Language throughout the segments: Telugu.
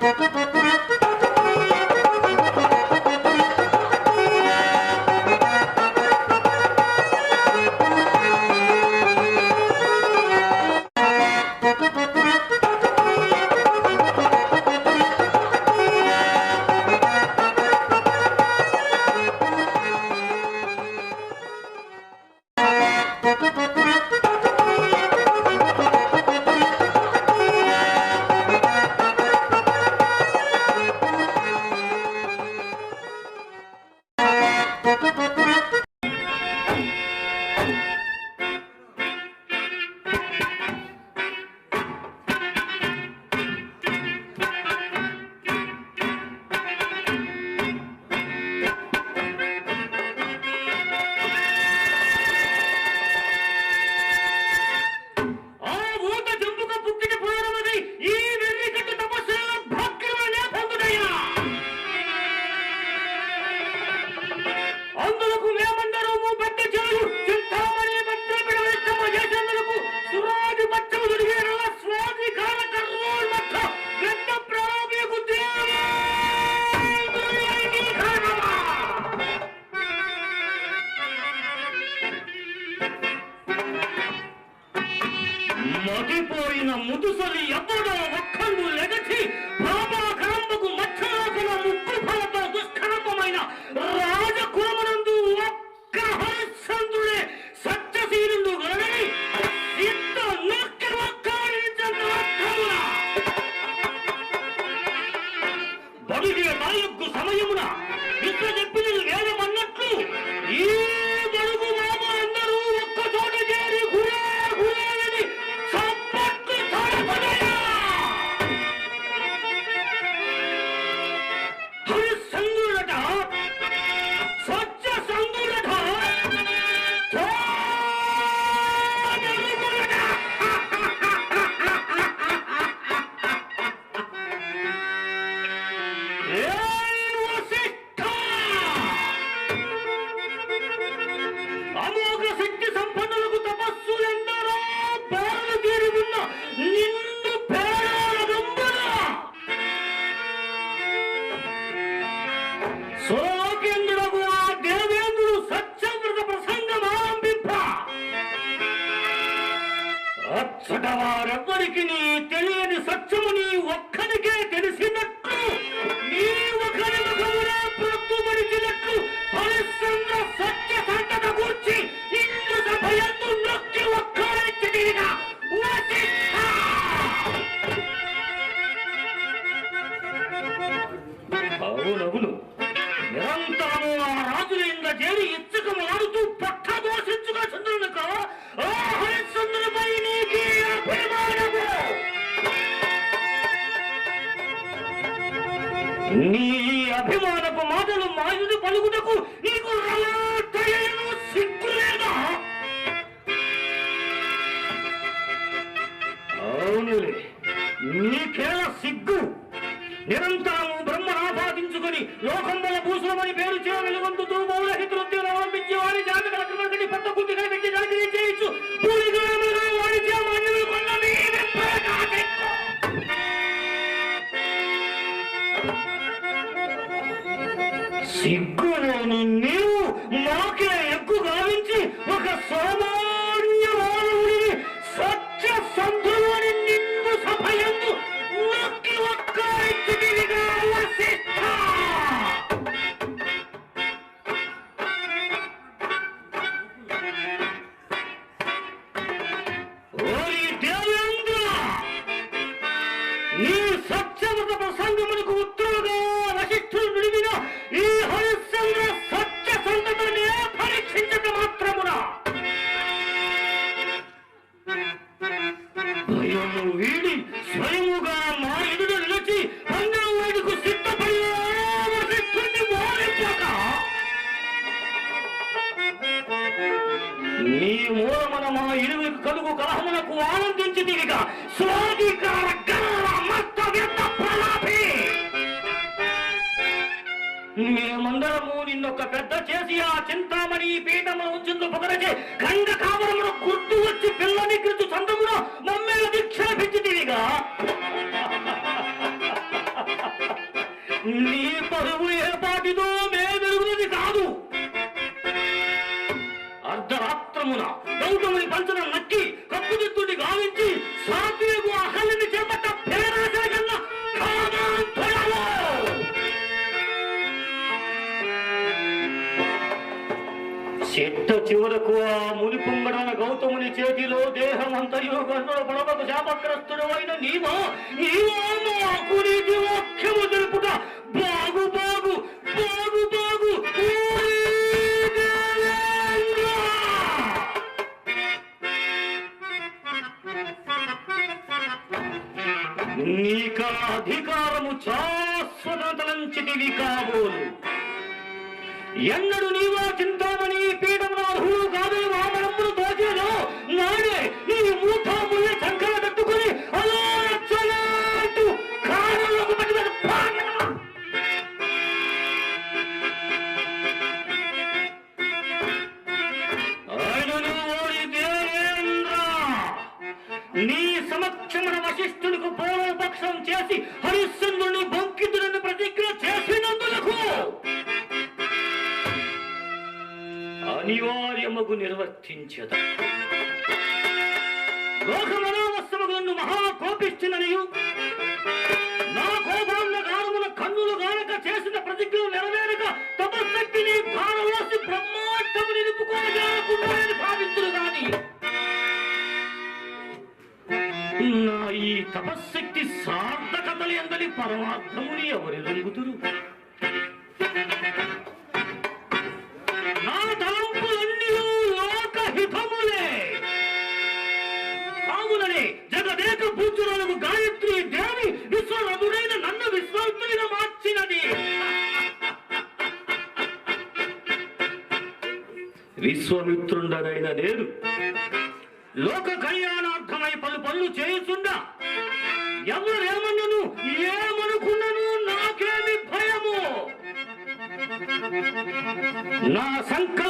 ఆ முதுசொலி எவ்வளவு అర్ధరాత్రమున గౌతముని పంచన నక్కి కప్పుదిత్తుడి గావించి సాత్వికు అహల్ని చేపట్ట పేరాశ చెట్ట చివరకు ఆ ముని పొంగడాల గౌతముని చేతిలో దేహం అంతయో కన్నుల పడవకు శాపగ్రస్తుడు అయిన నీవో? నీవో? ఎన్నడు నీవో నిర్వర్తించద. లోకమనోవస్తములను మహా కోపిస్తున్ననియు నా కోపాన్న కాలమున కన్నులు గానక చేసిన ప్రతిజ్ఞలు నెరవేరక తపశక్తిని భారవాసి బ్రహ్మాండము నిలుపుకోలేకుండాని భావించుడు గాని. నా ఈ తపశక్తి సార్థకతలు ఎందని పరమార్థముని ఎవరి రంగుతురు? లోక కళ్యాణార్థమై పలు పనులు చేయుచుండా? ఎవరేమన్నను? ఏమనుకున్నను? నాకేమి భయము? నా సంకల్పములన్నీ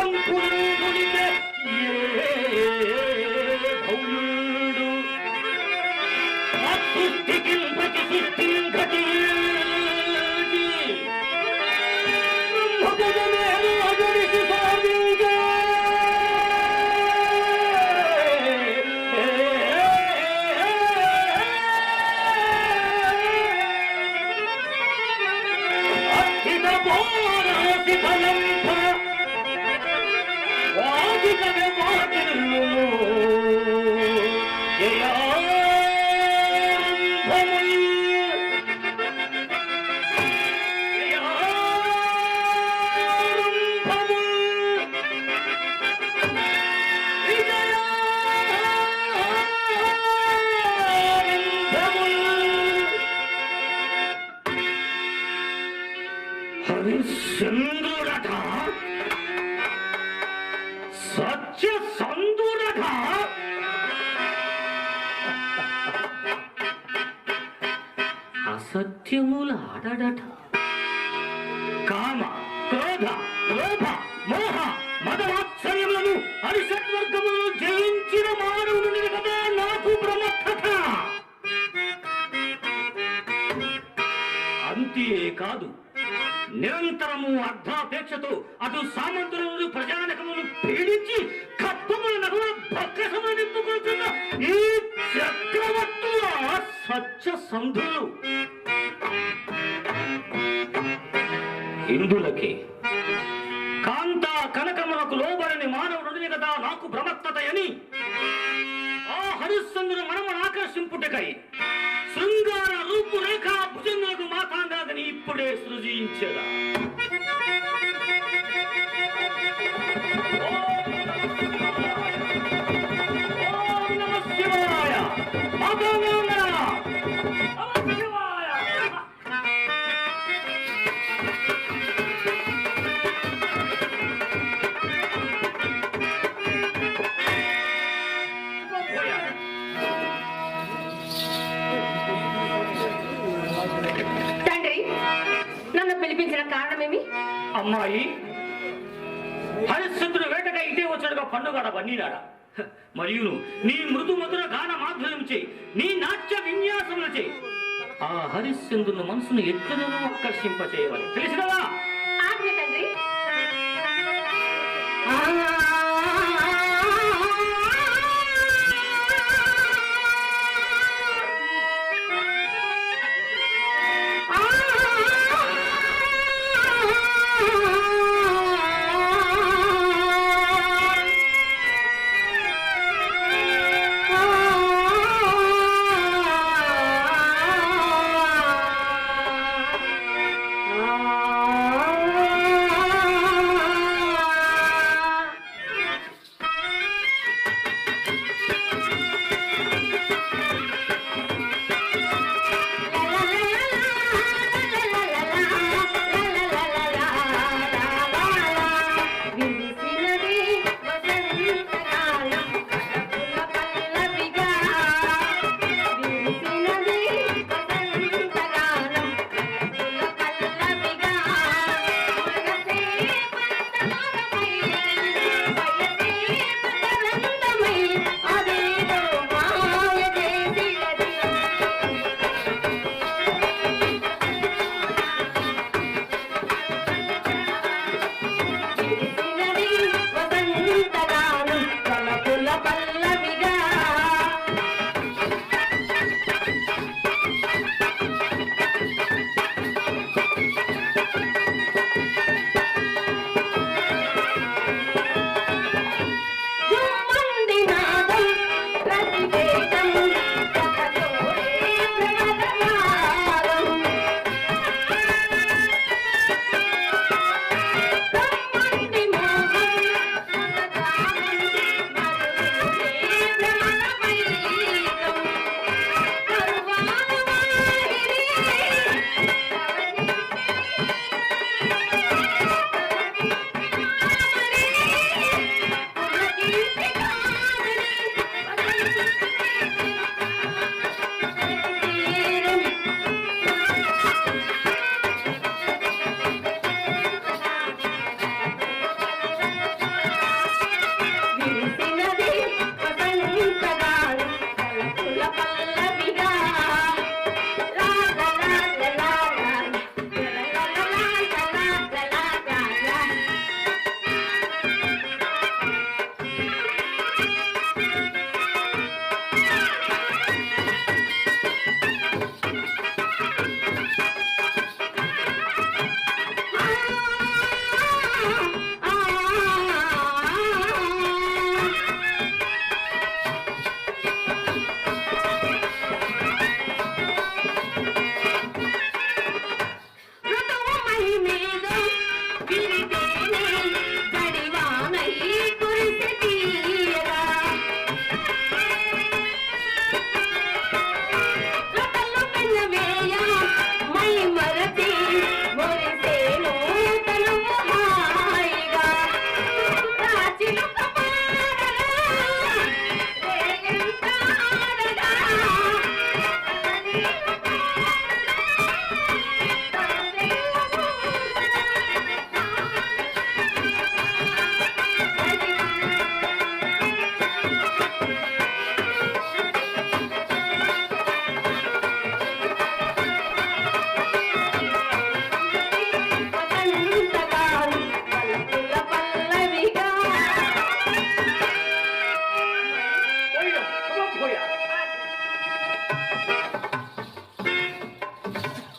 ಸಂಕುಲು ಕುಣಿತ ಭೌಳುಡು ಮತ್ತು నిరంతరము అర్ధాపేక్షతో అటు సామంతులను ప్రజానకములు పీడించి కప్పముల నగర బక్కసములు నింపుకుంటున్న ఈ చక్రవర్తుల సత్య సంధులు. ఇందులకి కాంత కనకములకు లోబడని మానవుడు కదా నాకు భ్రమత్తతయని. ఆ హరిశ్చంద్రుని మనము ఆకర్షింపుటకై శృంగార రూపురేఖ భుజంగకు మాతాంగాదని ఇప్పుడే సృజించదా. అమ్మాయి. హరిశ్చంద్రుడు వేటగా ఇదే వచ్చాడుగా పండుగ వన్నీనాడా. మరియు నీ మృదు మధుర గాన మాధుర్యం చే నీ నాట్య విన్యాసములు చే ఆ హరిశ్చంద్రుని మనసును ఎట్లనూ ఆకర్షింపచేయవాలి తెలిసినవా?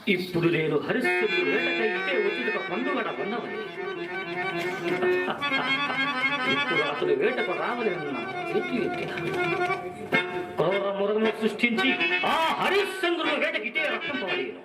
ఇప్పుడు నేను హరిశ్చంద్రు వేటకైతే వచ్చిన పండుగ ఉన్నవని ఇప్పుడు అతను వేటకు రావలేను ఎత్తి ఎత్తిన సృష్టించి ఆ హరిశ్చంద్రుడు వేటకిటే రక్తం పడలేదు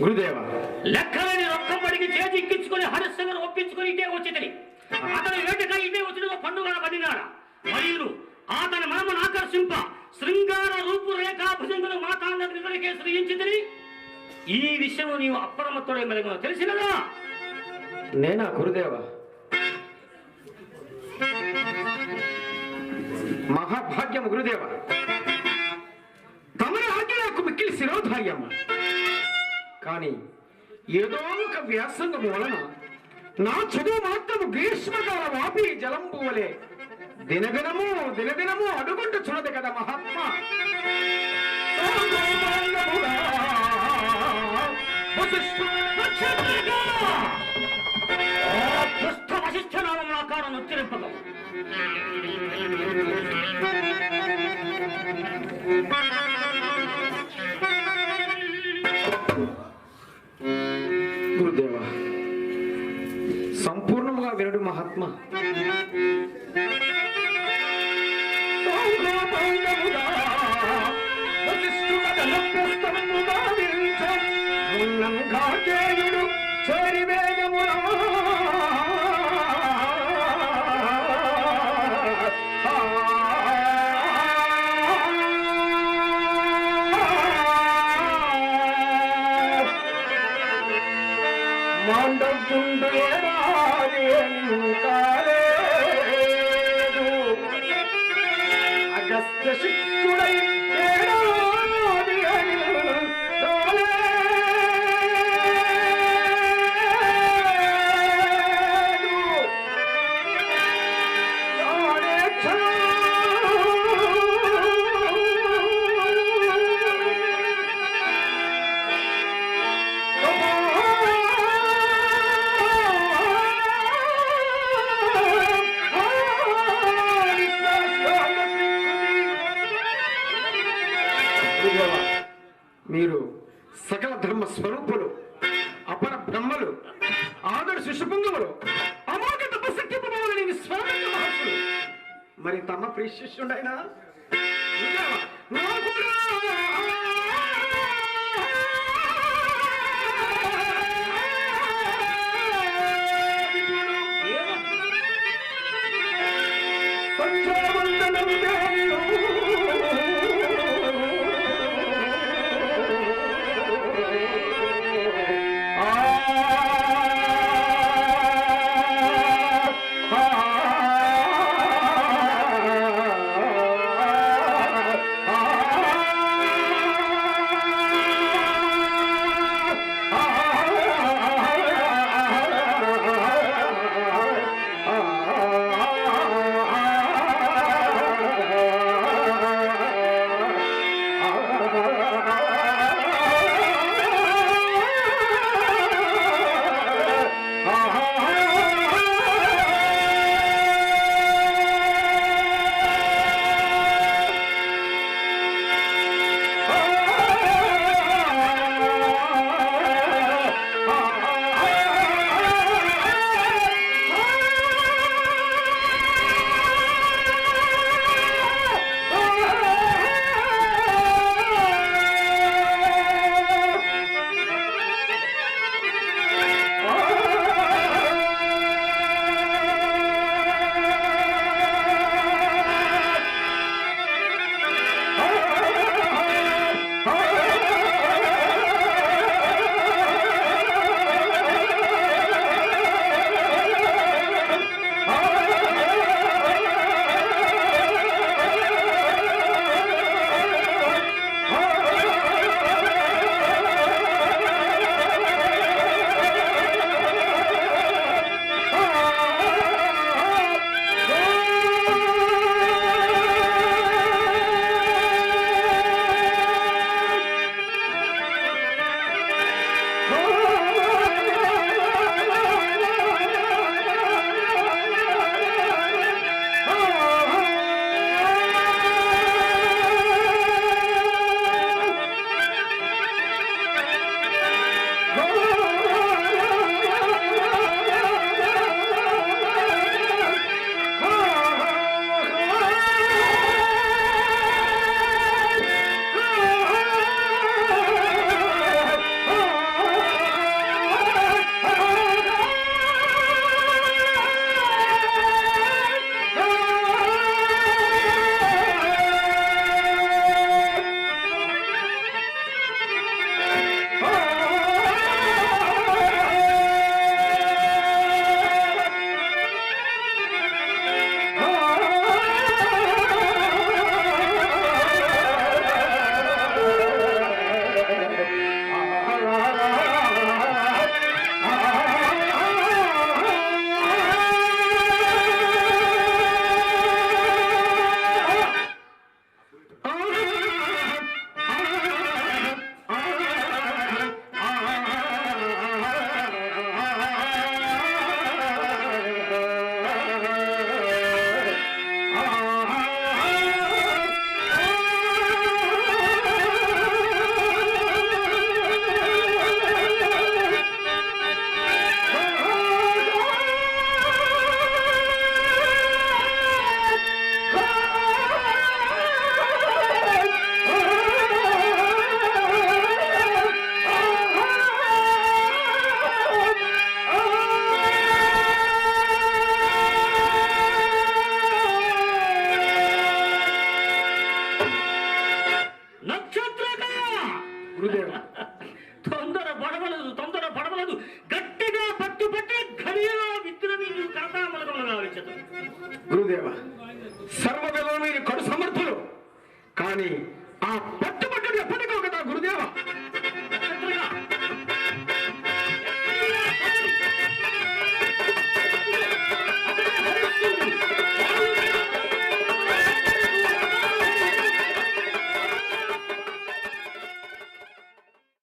గురుదేవ లెక్కలని రొక్కం పడికి చేతి ఎక్కించుకొని హరిశ్చంద్ర ఒప్పించుకొని ఇటే వచ్చింది అతని వేటక ఇటే వచ్చిన పండుగ పడినాడ మరియు అతని మనమును ఆకర్షింప శృంగార రూపు రేఖా భుజంగులు మాతాంగకే శ్రయించింది ఈ విషయం నీవు అప్రమత్తుడై మెలగను తెలిసినదా? నేనా గురుదేవ? మహాభాగ్యం గురుదేవ. తమరి ఆజ్ఞ నాకు మిక్కిలి శిరోధార్యం కానీ ఏదో ఒక వ్యాసంగం వలన నా చదువు మాత్రము గ్రీష్మకాల వాపి జలంబు వలె దినదినము దినదినము అడుగుంటూ చూడదు కదా మహాత్మా నక్షత్రగా! ఆ దుష్ట వశిష్ఠ గురుదేవ సంపూర్ణముగా వినడు మహాత్మ. మాండవ్యుండు يا من لم يهدي